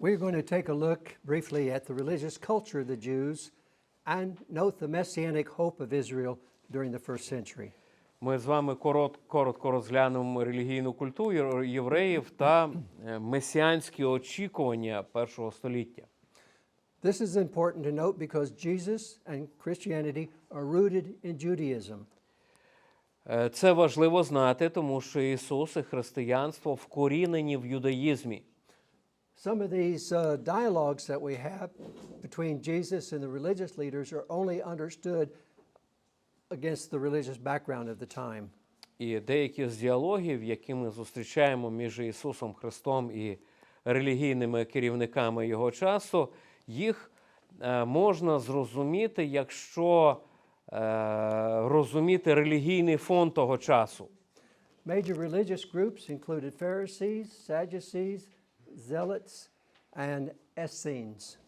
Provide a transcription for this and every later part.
We're going to take a look briefly at the religious culture of the Jews and note the messianic hope of Israel during the first century. Ми з вами коротко розглянемо релігійну культуру євреїв та е, месіанські очікування першого століття. This is important to note because Jesus and Christianity are rooted in Judaism. Е, Це важливо знати, тому що Ісус і християнство вкорінені в юдаїзмі. Some of these uh, dialogues that we have between Jesus and the religious leaders are only understood against the religious background of the time. І деякі з діалогів, які ми зустрічаємо між Ісусом Христом і релігійними керівниками його часу, їх е, можна зрозуміти, якщо е, розуміти релігійний фон того часу. Major religious groups included Pharisees, Sadducees, Zealots, and Essenes.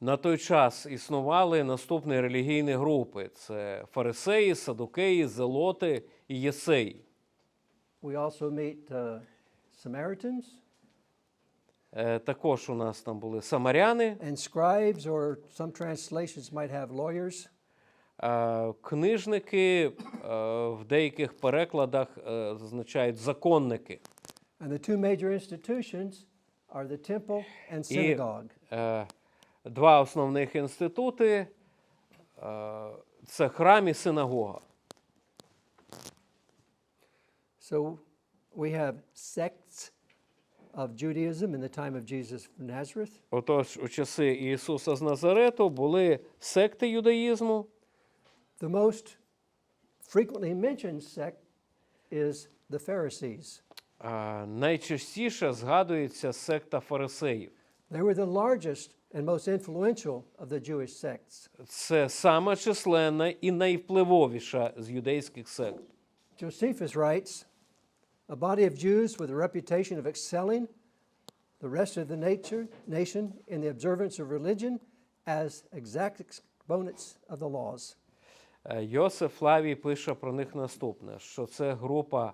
На той час існували наступні релігійні групи: це фарисеї, садукеї, зелоти і єсеї. We also meet uh, Samaritans Е, Також у нас там були самаряни, and scribes, or some translations might have lawyers. е, книжники, е, в деяких перекладах е, зазначають законники. And the two major institutions are the temple and І synagogue. е, два основних інститути е, це храм і синагога. So we have sects of Judaism in the time of Jesus of Nazareth. Отож, у часи Ісуса з Назарету були секти юдаїзму. The most frequently mentioned sect is the Pharisees. Найчастіше згадується секта фарисеїв. They were the largest and most influential of the Jewish sects. Це сама численна і найвпливовіша з юдейських сект. Josephus writes A body of Jews with a reputation of excelling the rest of the nature, nation in the observance of religion as exact exponents of the laws. Е, Йосиф Флавій пише про них наступне: що це група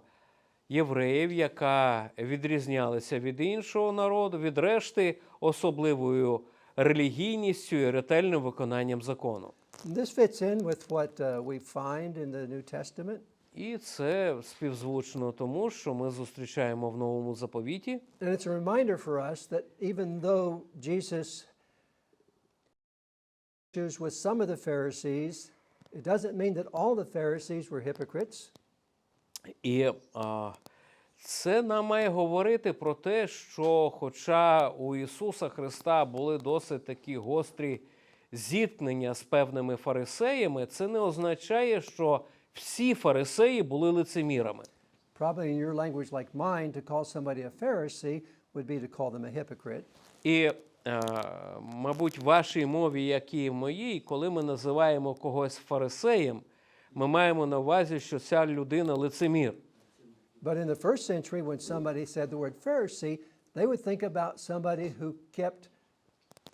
євреїв, яка відрізнялася від іншого народу, від решти особливою релігійністю і ретельним виконанням закону. This fits in with what uh, we find in the New Testament. І це співзвучно тому, що ми зустрічаємо в новому заповіті. And it's a reminder for us that even though Jesus issues with some of the Pharisees, it doesn't mean that all the Pharisees were hypocrites. І а, це нам має говорити про те, що, хоча у Ісуса Христа були досить такі гострі зіткнення з певними фарисеями, це не означає, що всі фарисеї були лицемірами. Probably in your language, like mine, to call somebody a Pharisee would be to call them a hypocrite. І, е, мабуть, в вашій мові, як і в моїй, коли ми називаємо когось фарисеєм, ми маємо на увазі, що ця людина лицемір. But in the first century, when somebody said the word Pharisee, they would think about somebody who kept,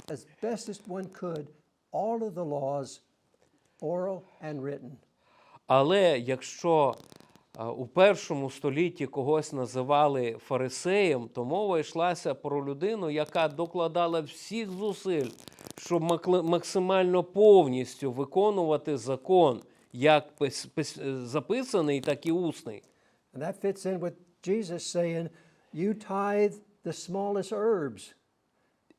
as best as one could, all of the laws, oral and written. Але якщо е, у першому столітті когось називали фарисеєм, то мова йшлася про людину, яка докладала всіх зусиль, щоб максимально повністю виконувати закон, як пис- пис- е, записаний, так і усний. And that fits in with Jesus saying, You tithe the smallest herbs,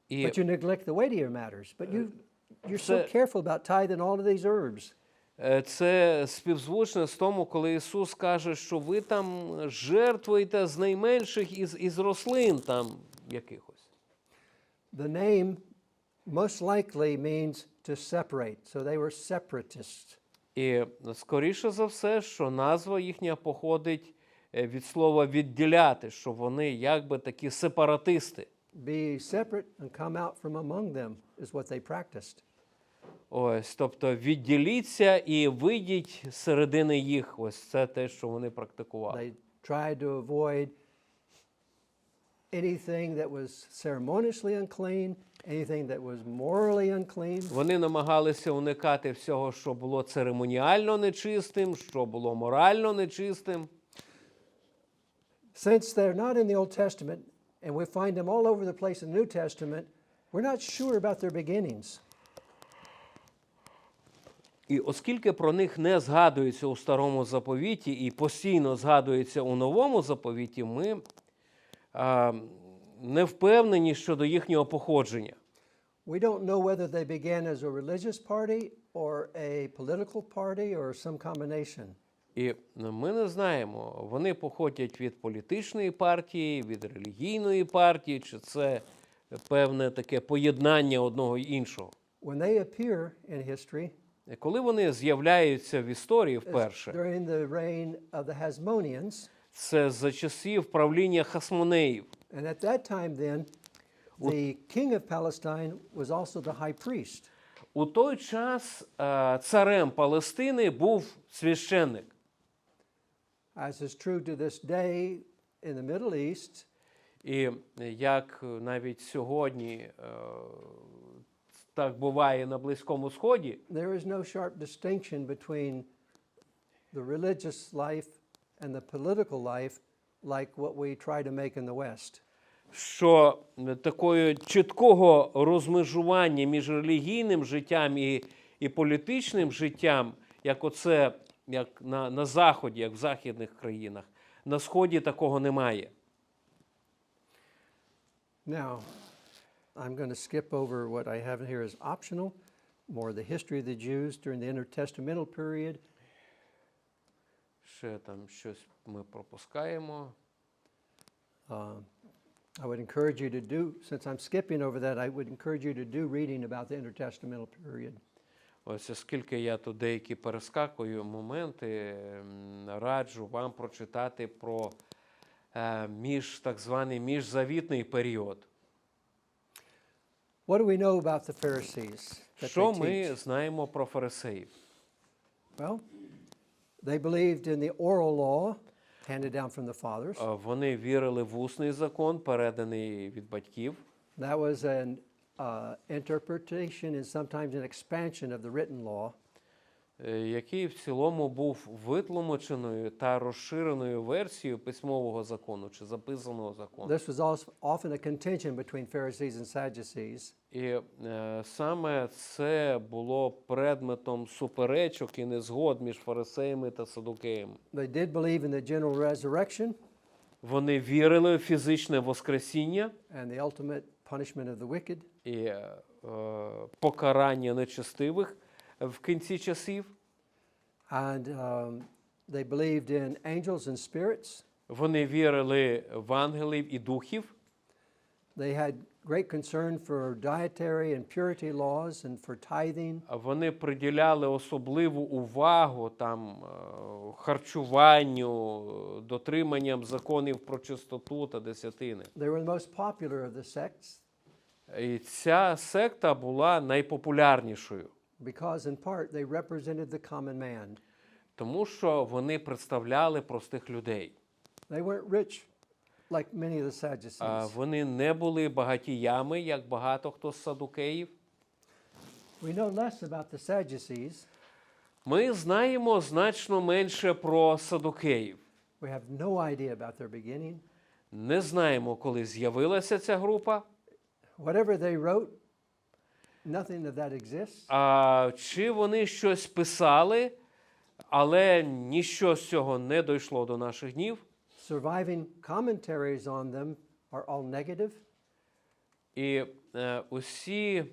І but you neglect the weightier matters. But you, you're so careful about tithing all of these herbs. е, це співзвучне з тому, коли Ісус каже, що ви там жертвуєте з найменших із, із рослин там якихось. The name most likely means to separate. So they were separatists. І скоріше за все, що назва їхня походить е, від слова відділяти, що вони якби такі сепаратисти. Be separate and come out from among them is what they practiced. Ось, тобто відділіться і вийдіть з середини їх. Ось це те, що вони практикували. They tried to avoid anything that was ceremoniously unclean, anything that was morally unclean. Вони намагалися уникати всього, що було церемоніально нечистим, що було морально нечистим. Since they're not in the Old Testament and we find them all over the place in the New Testament, we're not sure about their beginnings. І оскільки про них не згадується у старому заповіті і постійно згадується у новому заповіті, ми а, не впевнені щодо їхнього походження. We don't know whether they began as a religious party or a political party or some combination. І ми не знаємо, вони походять від політичної партії, від релігійної партії, чи це певне таке поєднання одного й іншого. When they appear in history, Коли вони з'являються в історії вперше, during the reign of the Hasmoneans, це за часів правління хасмонеїв. And at that time then, the king of Palestine was also the high priest. У той час е, царем Палестини був священник. As is true to this day in the Middle East, І як навіть сьогодні е, так буває на Близькому Сході, there is no sharp distinction between the religious life and the political life like what we try to make in the West. що такого чіткого розмежування між релігійним життям і, і політичним життям, як оце як на, на Заході, як в західних країнах, на Сході такого немає. Now, I'm going to skip over what I have here as optional, more the history of the Jews during the intertestamental period. Ще там щось ми пропускаємо. Uh, I would encourage you to do, since I'm skipping over that, I would encourage you to do reading about the intertestamental period. Ось оскільки я тут деякі перескакую моменти, раджу вам прочитати про е, між, так званий міжзавітний період. What do we know about the Pharisees? Що ми знаємо про фарисеїв? Well, they believed in the oral law handed down from the fathers. Е, Вони вірили в усний закон, переданий від батьків. That was an uh, interpretation and sometimes an expansion of the written law. е, який в цілому був витлумаченою та розширеною версією письмового закону чи записаного закону. This was also often a contention between Pharisees and Sadducees. І е, саме це було предметом суперечок і незгод між фарисеями та садукеями. They did believe in the general resurrection Вони вірили в фізичне воскресіння and the ultimate punishment of the wicked. і е, покарання нечестивих в кінці часів. And um, they believed in angels and spirits. Вони вірили в ангелів і духів. They had great concern for dietary and purity laws and for tithing. Вони приділяли особливу увагу там е, харчуванню, дотриманням законів про чистоту та десятини. They were the most popular of the sects І ця секта була найпопулярнішою, because, in part, they represented the common man. тому що вони представляли простих людей. They weren't rich like many of the А Sadducees. Вони не були багатіями, як багато хто з садукеїв. We know less about the Sadducees. Ми знаємо значно менше про садукеїв. We have no idea about their beginning. Не знаємо, коли з'явилася ця група. Whatever they wrote, nothing of that exists. А чи вони щось писали, але ніщо з цього не дійшло до наших днів. Surviving commentaries on them are all negative. І е, усі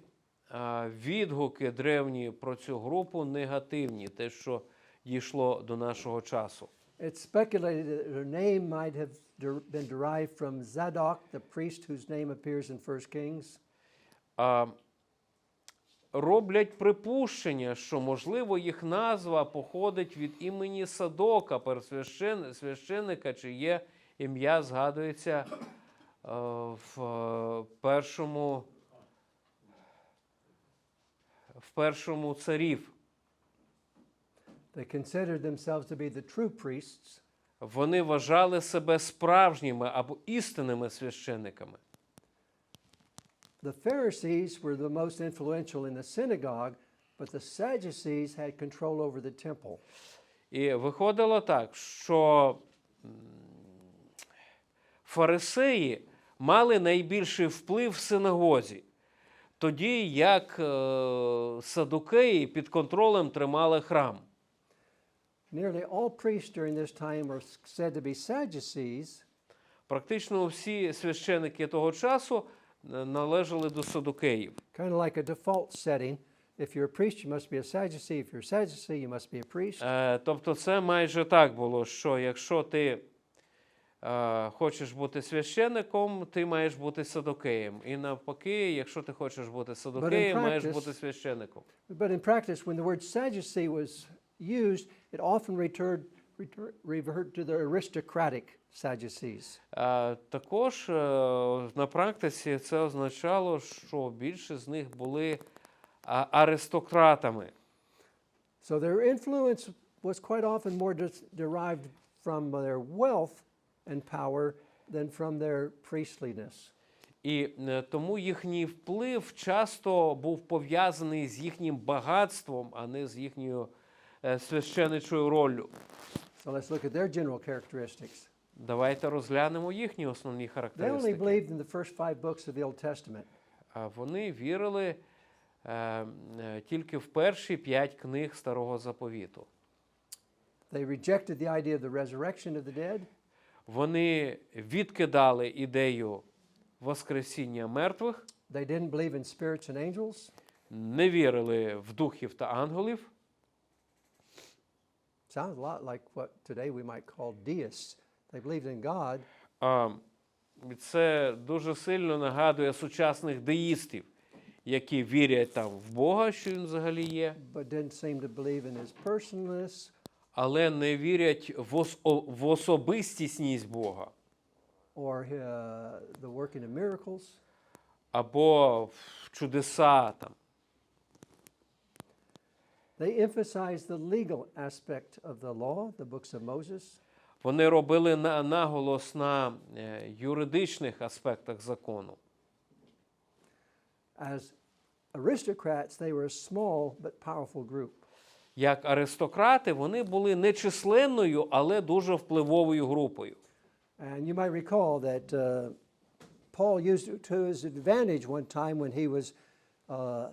е, відгуки древні про цю групу негативні, те, що дійшло до нашого часу. It's speculated that their name might have been derived from Zadok, the priest whose name appears in 1 Kings. А, роблять припущення, що, можливо, їх назва походить від імені Садока, персвящен- священника, чиє ім'я згадується е, в е, першому, в першому царів. They considered themselves to be the true priests. Вони вважали себе справжніми або істинними священниками. The Pharisees were the most influential in the synagogue, but the Sadducees had control over the temple. І виходило так, що фарисеї мали найбільший вплив в синагозі, тоді як е, садукеї під контролем тримали храм. Nearly all priests during this time were said to be Sadducees, Практично всі священики того часу е, належали до садукеїв. kind of like a default setting. If you're a priest, you must be a Sadducee. If you're a Sadducee, you must be a priest. Е, Тобто, це майже так було, що якщо ти е, хочеш бути священником, ти маєш бути садокеєм. І навпаки, якщо ти хочеш бути садокеєм, маєш practice- бути священником. But in practice, when the word Sadducee was used, it often returned, reverted to the aristocratic Sadducees. Е, Також е, на практиці це означало, що більше з них були аристократами. So their influence was quite often more derived from their wealth and power than from their priestliness. І е, тому їхній вплив часто був пов'язаний з їхнім багатством, а не з їхньою е, священичою роллю. So let's look at their general characteristics. Давайте розглянемо їхні основні They only характеристики. believed in the first five books of the Old Testament. А Вони вірили е, е, тільки в перші п'ять книг Старого Заповіту. They rejected the idea of the resurrection of the dead. Вони відкидали ідею Воскресіння мертвих, They didn't believe in spirits and angels. не вірили в духів та ангелів. Sounds a lot like what today we might call deists. They believed in God, А, Це дуже сильно нагадує сучасних деїстів, які вірять там в Бога, що він взагалі є, but didn't seem to believe in his personalness але не вірять в, ос- о- в особистісність Бога or uh, the working of miracles. або в чудеса там. They emphasized the legal aspect of the law, the books of Moses, Вони робили на- наголос на е, юридичних аспектах закону. As aristocrats, they were a small but powerful group. Як аристократи, вони були нечисленною, але дуже впливовою групою. And you might recall that uh, Paul used it to his advantage one time when he was uh,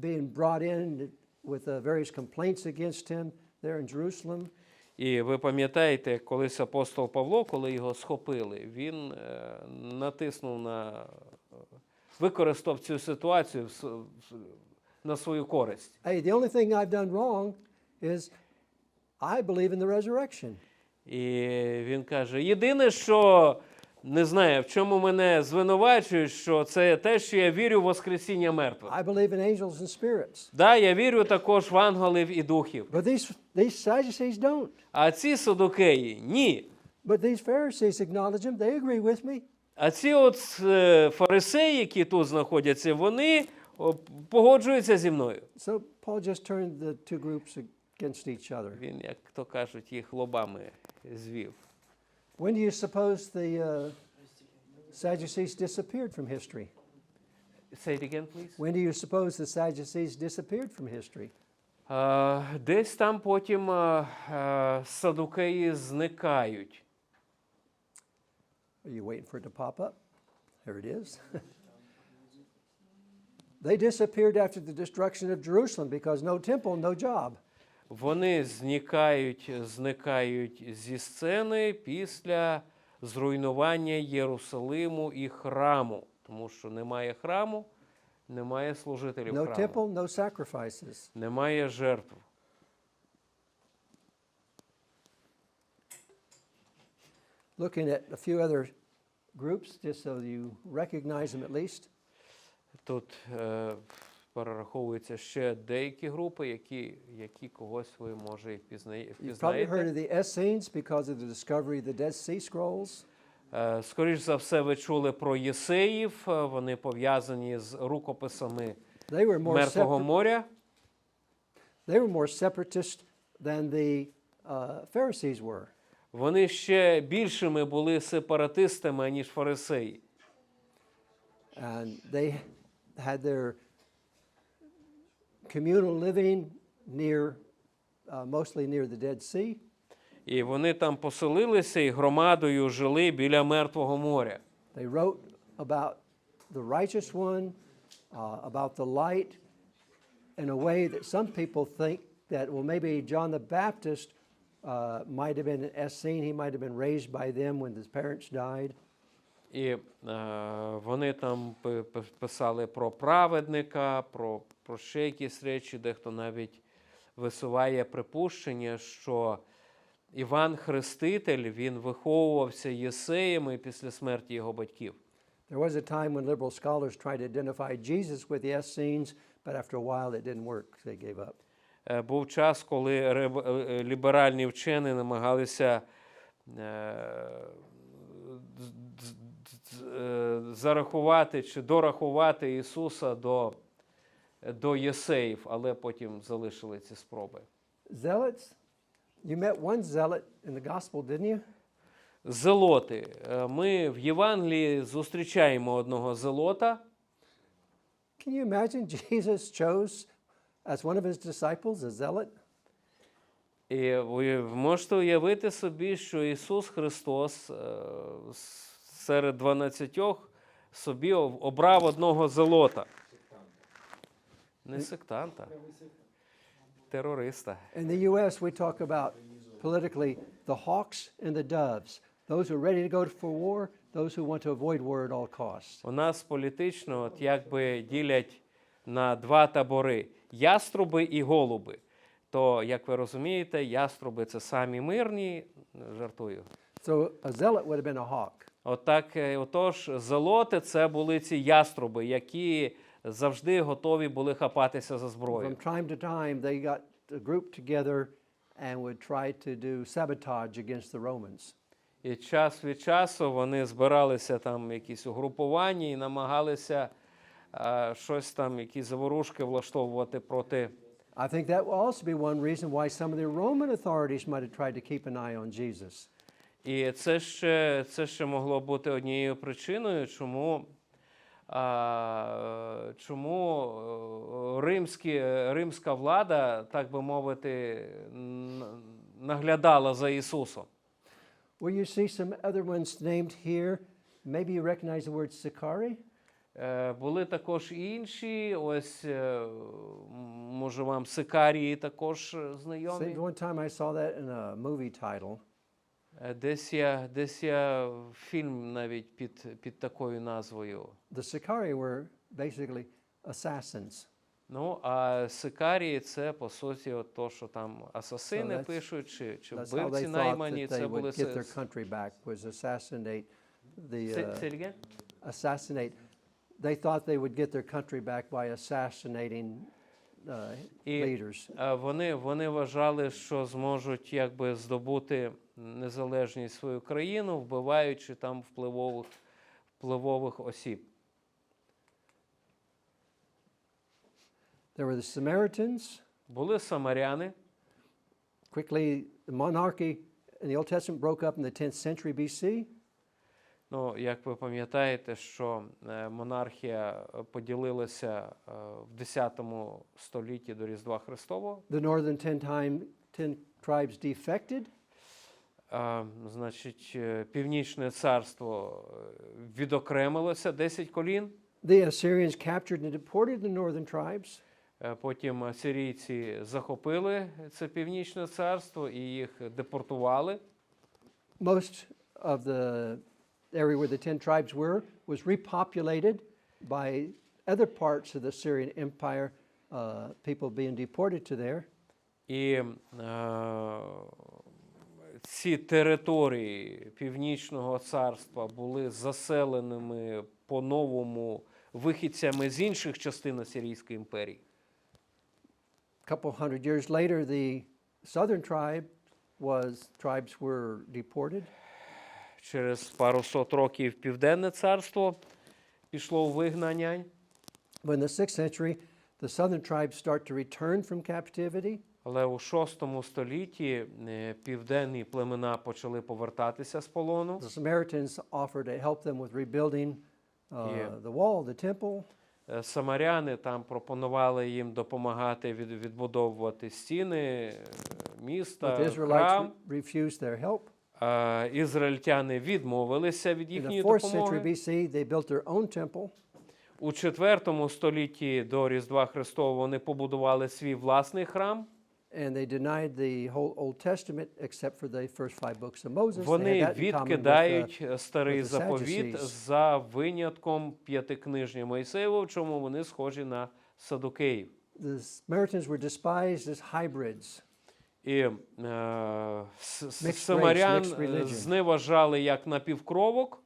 being brought in with uh, various complaints against him there in Jerusalem. І ви пам'ятаєте, колись апостол Павло, коли його схопили, він е, натиснув на використав цю ситуацію в с- в- на свою користь. Hey, the only thing I've done wrong is I believe in the resurrection. І він каже: єдине, що не знаю, в чому мене звинувачують, що це те, що я вірю в Воскресіння мертвих. I believe in angels and spirits. Да, я вірю також в ангелів і духів. But these, these Sadducees don't. А ці садокеї ні. But these Pharisees acknowledge him. They agree with me. А ці от е, фарисеї, які тут знаходяться, вони погоджуються зі мною. So Paul just turned the two groups against each other. Він, як то кажуть, їх лобами звів. When do you suppose the uh, Sadducees disappeared from history? Say it again, please. When do you suppose the Sadducees disappeared from history? Е, десь там потім е, е, садукеї зникають. Are you waiting for it to pop up? There it is. they disappeared after the destruction of Jerusalem because no temple, no job. Вони зникають, зникають зі сцени після зруйнування Єрусалиму і храму, тому що немає храму, немає служителів No храму, temple, no sacrifices. немає жертв. Looking at a few other groups, just so you recognize them at least. Тут е, перераховуються ще деякі групи, які, які когось ви може і пізнає, You've probably heard впізнаєте. of the Essenes because of the discovery of the Dead Sea Scrolls. Е, Скоріш за все, ви чули про єсеїв. е, Вони пов'язані з рукописами They were more, Мертвого separ- моря. they were more separatist than the uh, Pharisees were. Вони ще більшими були сепаратистами, ніж фарисеї. And they had their communal living near, uh, mostly near the Dead Sea. І вони там поселилися і громадою жили біля Мертвого моря. They wrote about the righteous one, uh, about the light, in a way that some people think that, well, maybe John the Baptist uh, might have been as seen, he might have been raised by them when his parents died. І е, вони там пи- пи- писали про праведника, про, про ще якісь речі, дехто навіть висуває припущення, що Іван Хреститель він виховувався єсеями після смерті його батьків. There was a time when liberal scholars tried to identify Jesus with the Essenes, but after a while it didn't work. They gave up. Е, Був час, коли е, е, ліберальні вчені намагалися зарахувати чи дорахувати Ісуса до, до єсеїв, але потім залишили ці спроби. Zealots? You met one zealot in the gospel, didn't you? Зелоти. Е, Ми в Євангелії зустрічаємо одного зелота. Can you imagine Jesus chose as one of his disciples a zealot? І ви можете уявити собі, що Ісус Христос е, серед 12 собі об- обрав одного зелота. Не сектанта, терориста. In the U.S., we talk about politically the hawks and the doves, those who are ready to go for war, those who want to avoid war at all costs. У нас політично от якби ділять на два табори: яструби і голуби. То, як ви розумієте, яструби це самі мирні, жартую. So a zealot would have been a hawk. Отак, е, отож, зелоти це були ці яструби, які завжди готові були хапатися за зброю. From time to time, they got a group together and would try to do sabotage against the Romans. І час від часу вони збиралися там якісь угрупування і намагалися е, щось там, якісь заворушки влаштовувати проти. I think that will also be one reason why some of the Roman authorities might have tried to keep an eye on Jesus. І це ще, це ще могло бути однією причиною, чому, а, чому е, римські, римська влада, так би мовити, наглядала за Ісусом. Well, you see some other ones named here. Maybe you recognize the word Sicari. Е, Були також інші, ось е, може вам Сикарії також е, знайомі. one time I saw that in a movie title. Е, Десь я, десь я фільм навіть під, під такою назвою. The Sicari were basically assassins. Ну, а Сикарії це по суті от то, що там асасини that's- пишуть, чи, чи вбивці наймані. Це були get their country back was assassinate the uh, assassinate. They thought they would get their country back by assassinating uh, І leaders. е, вони, вони вважали, що зможуть якби здобути незалежність свою країну, вбиваючи там впливових, впливових осіб. There were the Samaritans. Були самаряни. Quickly, the monarchy in the Old Testament broke up in the 10th century BC. Ну, як ви пам'ятаєте, що е, монархія е, поділилася е, в 10 столітті до Різдва Христового. The northern 10, time, 10 tribes defected. А, значить, Північне царство відокремилося 10 колін. The Assyrians captured and deported the northern tribes. Потім асирійці захопили це північне царство і їх депортували. Most of the area where the 10 tribes were was repopulated by other parts of the Syrian Empire, uh, people being deported to there. І е, ці території Північного царства були заселеними по-новому вихідцями з інших частин Асирійської імперії. A couple hundred years later, the southern tribe was tribes were deported. Через пару сот років Південне царство пішло у вигнання. But in the 6th century, the southern tribes start to return from captivity. Але у VI столітті е, південні племена почали повертатися з полону. The Samaritans offered to help them with rebuilding uh, the wall, the temple. Е, Самаряни там пропонували їм допомагати від, відбудовувати стіни, е, міста, But the Israelites храм. refused their help. Е, ізраїльтяни відмовилися від їхньої 4th century допомоги. У 4 столітті до Різдва Христового вони побудували свій власний храм. And they denied the whole Old Testament except for the first five books of Moses. Вони uh, відкидають е, старий заповіт за винятком п'ятикнижня Мойсеєва, в чому вони схожі на садукеїв. the Samaritans were despised as hybrids. І е, самарян е, зневажали як напівкровок,